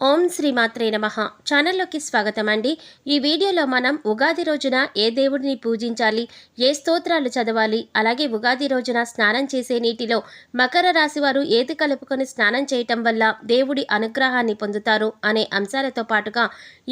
ఓం శ్రీ మాత్రే నమ. ఛానల్లోకి స్వాగతం అండి ఈ వీడియోలో మనం ఉగాది రోజున ఏ దేవుడిని పూజించాలి ఏ స్తోత్రాలు చదవాలి అలాగే ఉగాది రోజున స్నానం చేసే నీటిలో మకర రాశి వారు ఏది కలుపుకొని స్నానం చేయటం వల్ల దేవుడి అనుగ్రహాన్ని పొందుతారు అనే అంశాలతో పాటుగా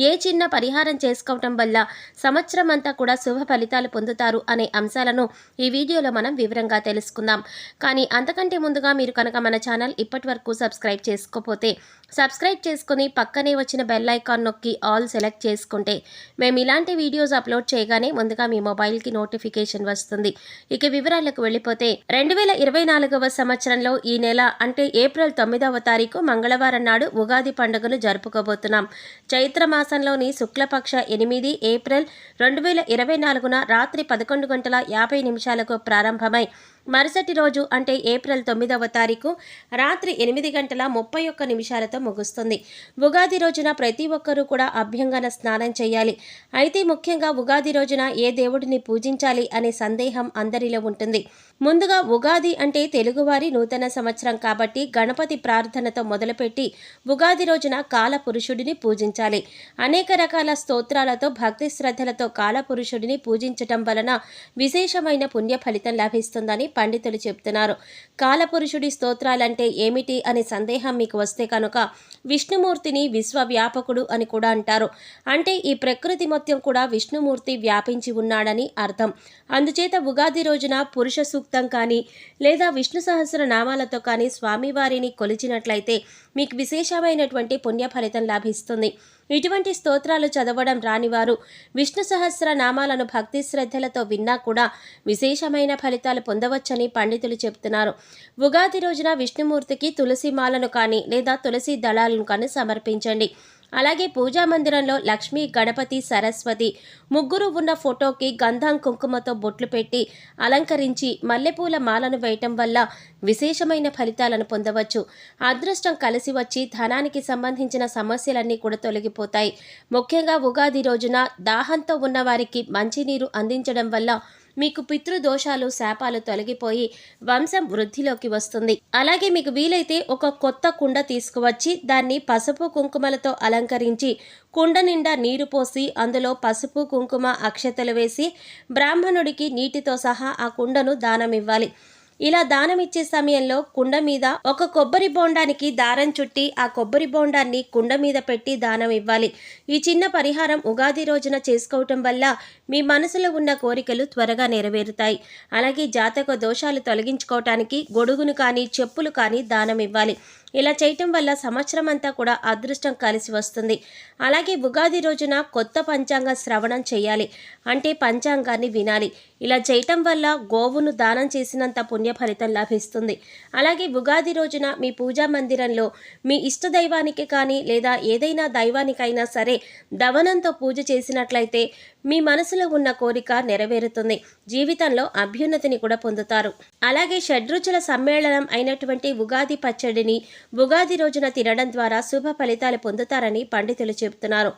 ఏ చిన్న పరిహారం చేసుకోవటం వల్ల సంవత్సరం అంతా కూడా శుభ ఫలితాలు పొందుతారు అనే అంశాలను ఈ వీడియోలో మనం వివరంగా తెలుసుకుందాం. కానీ అంతకంటే ముందుగా మీరు కనుక మన ఛానల్ ఇప్పటి వరకు సబ్స్క్రైబ్ చేసుకోకపోతే సబ్స్క్రైబ్ చేసుకుని పక్కనే వచ్చిన బెల్ ఐకాన్ నొక్కి ఆల్ సెలెక్ట్ చేసుకుంటే మేము ఇలాంటి వీడియోస్ అప్లోడ్ చేయగానే ముందుగా మీ మొబైల్కి నోటిఫికేషన్ వస్తుంది. ఇక వివరాలకు వెళ్ళిపోతే రెండు వేల ఇరవై నాలుగవ సంవత్సరంలో ఈ నెల అంటే ఏప్రిల్ తొమ్మిదవ తారీఖు మంగళవారం నాడు ఉగాది పండుగను జరుపుకోబోతున్నాం. చైత్ర మాసంలోని శుక్లపక్ష ఎనిమిది ఏప్రిల్ రెండు వేల ఇరవై నాలుగున రాత్రి పదకొండు గంటల యాభై నిమిషాలకు ప్రారంభమై మరుసటి రోజు అంటే ఏప్రిల్ తొమ్మిదవ తారీఖు రాత్రి ఎనిమిది గంటల ముప్పై ఒక్క నిమిషాలతో ముగుస్తుంది. ఉగాది రోజున ప్రతి ఒక్కరూ కూడా అభ్యంగన స్నానం చేయాలి. అయితే ముఖ్యంగా ఉగాది రోజున ఏ దేవుడిని పూజించాలి అనే సందేహం అందరిలో ఉంటుంది. ముందుగా ఉగాది అంటే తెలుగువారి నూతన సంవత్సరం కాబట్టి గణపతి ప్రార్థనతో మొదలుపెట్టి ఉగాది రోజున కాలపురుషుడిని పూజించాలి. అనేక రకాల స్తోత్రాలతో భక్తి శ్రద్ధలతో కాలపురుషుడిని పూజించటం వలన విశేషమైన పుణ్య ఫలితం లభిస్తుందని పండితులు చెబుతున్నారు. కాలపురుషుడి స్తోత్రాలంటే ఏమిటి అనే సందేహం మీకు వస్తే కనుక విష్ణుమూర్తిని విశ్వవ్యాపకుడు అని కూడా అంటారు. అంటే ఈ ప్రకృతి మొత్తం కూడా విష్ణుమూర్తి వ్యాపించి ఉన్నాడని అర్థం. అందుచేత ఉగాది రోజున పురుష సూక్తం కానీ లేదా విష్ణు సహస్ర నామాలతో కానీ స్వామివారిని కొలిచినట్లయితే మీకు విశేషమైనటువంటి పుణ్య ఫలితం లభిస్తుంది. ఇటువంటి స్తోత్రాలు చదవడం రానివారు విష్ణు సహస్ర నామాలను భక్తి శ్రద్ధలతో విన్నా కూడా విశేషమైన ఫలితాలు పొందవచ్చని పండితులు చెబుతున్నారు ఉగాది రోజున విష్ణుమూర్తికి తులసి మాలను కానీ లేదా తులసి దళాలను కానీ సమర్పించండి. అలాగే పూజా మందిరంలో లక్ష్మి గణపతి సరస్వతి ముగ్గురు ఉన్న ఫోటోకి గంధం కుంకుమతో బొట్లు పెట్టి అలంకరించి మల్లెపూల మాలను వేయటం వల్ల విశేషమైన ఫలితాలను పొందవచ్చు. అదృష్టం కలిసి వచ్చి ధనానికి సంబంధించిన సమస్యలన్నీ కూడా తొలగిపోతాయి. ముఖ్యంగా ఉగాది రోజున దాహంతో ఉన్న వారికి మంచినీరు అందించడం వల్ల మీకు పితృదోషాలు శాపాలు తొలగిపోయి వంశం వృద్ధిలోకి వస్తుంది. అలాగే మీకు వీలైతే ఒక కొత్త కుండ తీసుకువచ్చి దాన్ని పసుపు కుంకుమలతో అలంకరించి కుండ నిండా నీరు పోసి అందులో పసుపు కుంకుమ అక్షతలు వేసి బ్రాహ్మణుడికి నీటితో సహా ఆ కుండను దానం ఇవ్వాలి ఇలా దానం ఇచ్చే సమయంలో కుండ మీద ఒక కొబ్బరి బోండానికి దారం చుట్టి ఆ కొబ్బరి బోండాన్ని కుండ మీద పెట్టి దానం ఇవ్వాలి. ఈ చిన్న పరిహారం ఉగాది రోజున చేసుకోవటం వల్ల మీ మనసులో ఉన్న కోరికలు త్వరగా నెరవేరుతాయి. అలాగే జాతక దోషాలు తొలగించుకోవటానికి గొడుగును కానీ చెప్పులు కానీ దానం ఇవ్వాలి. ఇలా చేయటం వల్ల సంవత్సరం అంతా కూడా అదృష్టం కలిసి వస్తుంది. అలాగే ఉగాది రోజున కొత్త పంచాంగ శ్రవణం చేయాలి. అంటే పంచాంగాన్ని వినాలి. ఇలా చేయటం వల్ల గోవును దానం చేసినంత పుణ్య ఫలితం లభిస్తుంది. అలాగే ఉగాది రోజున మీ పూజా మందిరంలో మీ ఇష్ట దైవానికి కానీ లేదా ఏదైనా దైవానికైనా సరే దవనంతో పూజ చేసినట్లయితే మీ మనసులో ఉన్న కోరిక నెరవేరుతుంది. జీవితంలో అభ్యున్నతిని కూడా పొందుతారు. అలాగే షడ్రుచుల సమ్మేళనం అయినటువంటి ఉగాది పచ్చడిని ఉగాది రోజున తినడం ద్వారా శుభ ఫలితాలు పొందుతారని పండితులు చెబుతున్నారు.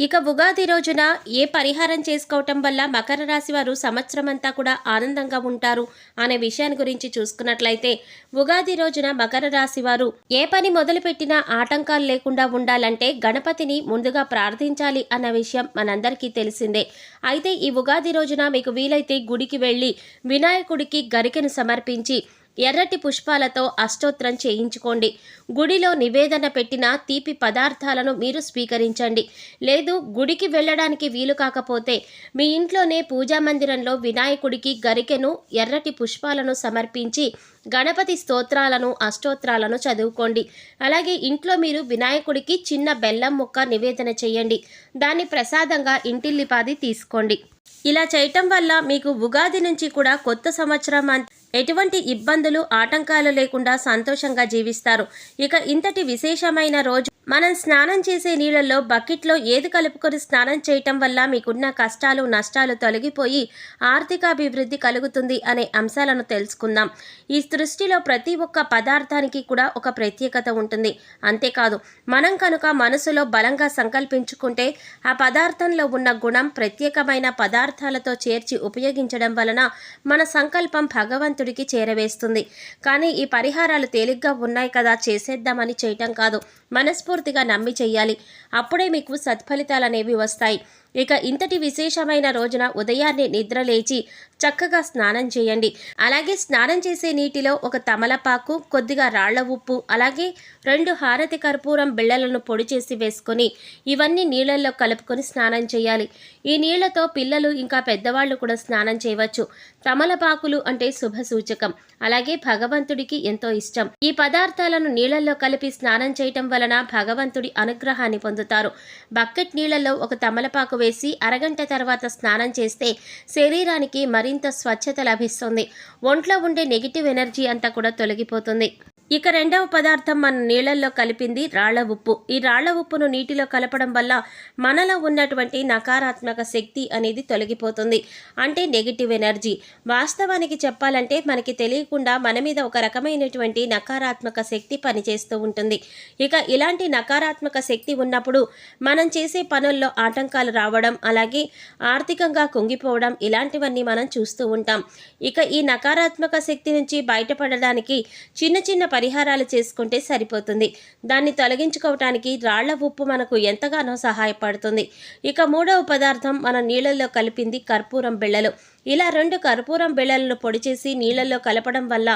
ఇక ఉగాది రోజున ఏ పరిహారం చేసుకోవటం వల్ల మకర రాశి వారు సంవత్సరం అంతా కూడా ఆనందంగా ఉంటారు అనే విషయాన్ని గురించి చూసుకున్నట్లయితే ఉగాది రోజున మకర రాశి వారు ఏ పని మొదలుపెట్టినా ఆటంకాలు లేకుండా ఉండాలంటే గణపతిని ముందుగా ప్రార్థించాలి అన్న విషయం మనందరికీ తెలిసిందే. అయితే ఈ ఉగాది రోజున మీకు వీలైతే గుడికి వెళ్ళి వినాయకుడికి గరికెను సమర్పించి ఎర్రటి పుష్పాలతో అష్టోత్తరం చేయించుకోండి. గుడిలో నివేదన పెట్టిన తీపి పదార్థాలను మీరు స్వీకరించండి. లేదు గుడికి వెళ్ళడానికి వీలు కాకపోతే మీ ఇంట్లోనే పూజా మందిరంలో వినాయకుడికి గరికెను ఎర్రటి పుష్పాలను సమర్పించి గణపతి స్తోత్రాలను అష్టోత్రాలను చదువుకోండి. అలాగే ఇంట్లో మీరు వినాయకుడికి చిన్న బెల్లం ముక్క నివేదన చేయండి. దాన్ని ప్రసాదంగా ఇంటిల్లిపాది తీసుకోండి. ఇలా చేయటం వల్ల మీకు ఉగాది నుంచి కూడా కొత్త సంవత్సరం ఎటువంటి ఇబ్బందులు ఆటంకాలు లేకుండా సంతోషంగా జీవిస్తారు. ఇక ఇంతటి విశేషమైన రోజు మనం స్నానం చేసే నీళ్ళల్లో బకెట్లో ఏది కలుపుకొని స్నానం చేయటం వల్ల మీకున్న కష్టాలు నష్టాలు తొలగిపోయి ఆర్థికాభివృద్ధి కలుగుతుంది అనే అంశాలను తెలుసుకుందాం. ఈ సృష్టిలో ప్రతి ఒక్క పదార్థానికి కూడా ఒక ప్రత్యేకత ఉంటుంది. అంతేకాదు మనం కనుక మనసులో బలంగా సంకల్పించుకుంటే ఆ పదార్థంలో ఉన్న గుణం ప్రత్యేకమైన పదార్థాలతో చేర్చి ఉపయోగించడం వలన మన సంకల్పం భగవంతుడికి చేరవేస్తుంది. కానీ ఈ పరిహారాలు తేలిగ్గా ఉన్నాయి కదా చేసేద్దామని చేయటం కాదు. మనస్ఫూర్తిగా నమ్మి చెయ్యాలి అప్పుడే మీకు సత్ఫలితాలు అనేవి వస్తాయి. ఇక ఇంతటి విశేషమైన రోజున ఉదయాన్నే నిద్ర లేచి చక్కగా స్నానం చేయండి. అలాగే స్నానం చేసే నీటిలో ఒక తమలపాకు కొద్దిగా రాళ్ళ ఉప్పు అలాగే రెండు హారతి కర్పూరం బిళ్ళలను పొడి చేసి వేసుకొని ఇవన్నీ నీళ్ళల్లో కలుపుకొని స్నానం చేయాలి. ఈ నీళ్ళతో పిల్లలు ఇంకా పెద్దవాళ్ళు కూడా స్నానం చేయవచ్చు. తమలపాకులు అంటే శుభ సూచకం. అలాగే భగవంతుడికి ఎంతో ఇష్టం. ఈ పదార్థాలను నీళ్ళలో కలిపి స్నానం చేయటం వలన భగవంతుడి అనుగ్రహాన్ని పొందుతారు. బకెట్ నీళ్ళలో ఒక తమలపాకు వేసి అరగంట తర్వాత స్నానం చేస్తే శరీరానికి మరింత స్వచ్ఛత లభిస్తుంది. ఒంట్లో ఉండే నెగిటివ్ ఎనర్జీ అంతా కూడా తొలగిపోతుంది. ఇక రెండవ పదార్థం మన నీళ్ళల్లో కలిపింది రాళ్ళ ఉప్పు. ఈ రాళ్ళ ఉప్పును నీటిలో కలపడం వల్ల మనలో ఉన్నటువంటి నకారాత్మక శక్తి అనేది తొలగిపోతుంది. అంటే నెగిటివ్ ఎనర్జీ వాస్తవానికి చెప్పాలంటే మనకి తెలియకుండా మన మీద ఒక రకమైనటువంటి నకారాత్మక శక్తి పనిచేస్తూ ఉంటుంది. ఇక ఇలాంటి నకారాత్మక శక్తి ఉన్నప్పుడు మనం చేసే పనుల్లో ఆటంకాలు రావడం అలాగే ఆర్థికంగా కుంగిపోవడం ఇలాంటివన్నీ మనం చూస్తూ ఉంటాం. ఇక ఈ నకారాత్మక శక్తి నుంచి బయటపడడానికి చిన్న చిన్న పరిహారాలు చేసుకుంటే సరిపోతుంది. దాన్ని తొలగించుకోవటానికి రాళ్ళ ఉప్పు మనకు ఎంతగానో సహాయపడుతుంది. ఇక మూడవ పదార్థం మన నీళ్ళల్లో కలిపింది కర్పూరం బిళ్ళలు. ఇలా రెండు కర్పూరం బిళ్ళలను పొడి చేసి నీళ్ళల్లో కలపడం వల్ల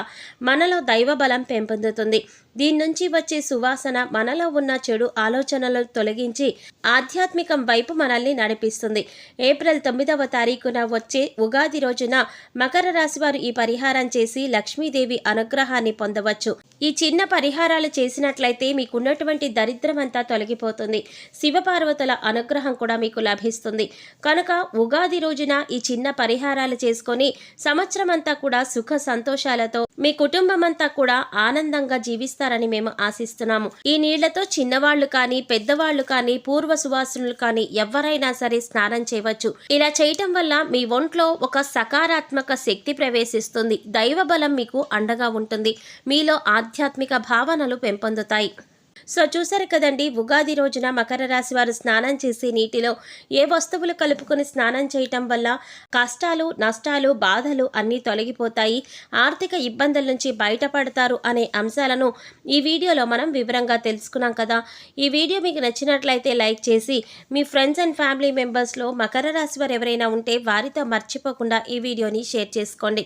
మనలో దైవ బలం పెంపొందుతుంది. దీని నుంచి వచ్చే సువాసన మనలో ఉన్న చెడు ఆలోచనలు తొలగించి ఆధ్యాత్మికం వైపు మనల్ని నడిపిస్తుంది. ఏప్రిల్ తొమ్మిదవ తారీఖున వచ్చే ఉగాది రోజున మకర రాశి వారు ఈ పరిహారం చేసి లక్ష్మీదేవి అనుగ్రహాన్ని పొందవచ్చు. ఈ చిన్న పరిహారాలు చేసినట్లయితే మీకున్నటువంటి దరిద్రమంతా తొలగిపోతుంది. శివపార్వతుల అనుగ్రహం కూడా మీకు లభిస్తుంది. కనుక ఉగాది రోజున ఈ చిన్న పరిహారాలు చేసుకొని సంవత్సరం అంతా కూడా సుఖ సంతోషాలతో మీ కుటుంబం అంతా కూడా ఆనందంగా చేస్తారని మేము ఆశిస్తున్నాము. ఈ నీళ్ళతో చిన్నవాళ్ళు కానీ పెద్దవాళ్ళు కానీ పూర్వ సువాసనులు కానీ ఎవరైనా సరే స్నానం చేయవచ్చు. ఇలా చేయటం వల్ల మీ ఒంట్లో ఒక సకారాత్మక శక్తి ప్రవేశిస్తుంది. దైవ బలం మీకు అండగా ఉంటుంది. మీలో ఆధ్యాత్మిక భావనలు పెంపొందుతాయి. సో చూసారు కదండి ఉగాది రోజున మకర రాశి వారు స్నానం చేసి నీటిలో ఏ వస్తువులు కలుపుకొని స్నానం చేయటం వల్ల కష్టాలు నష్టాలు బాధలు అన్నీ తొలగిపోతాయి ఆర్థిక ఇబ్బందుల నుంచి బయటపడతారు అనే అంశాలను ఈ వీడియోలో మనం వివరంగా తెలుసుకున్నాం కదా. ఈ వీడియో మీకు నచ్చినట్లయితే లైక్ చేసి మీ ఫ్రెండ్స్ అండ్ ఫ్యామిలీ మెంబర్స్లో మకర రాశి వారు ఎవరైనా ఉంటే వారితో మర్చిపోకుండా ఈ వీడియోని షేర్ చేసుకోండి.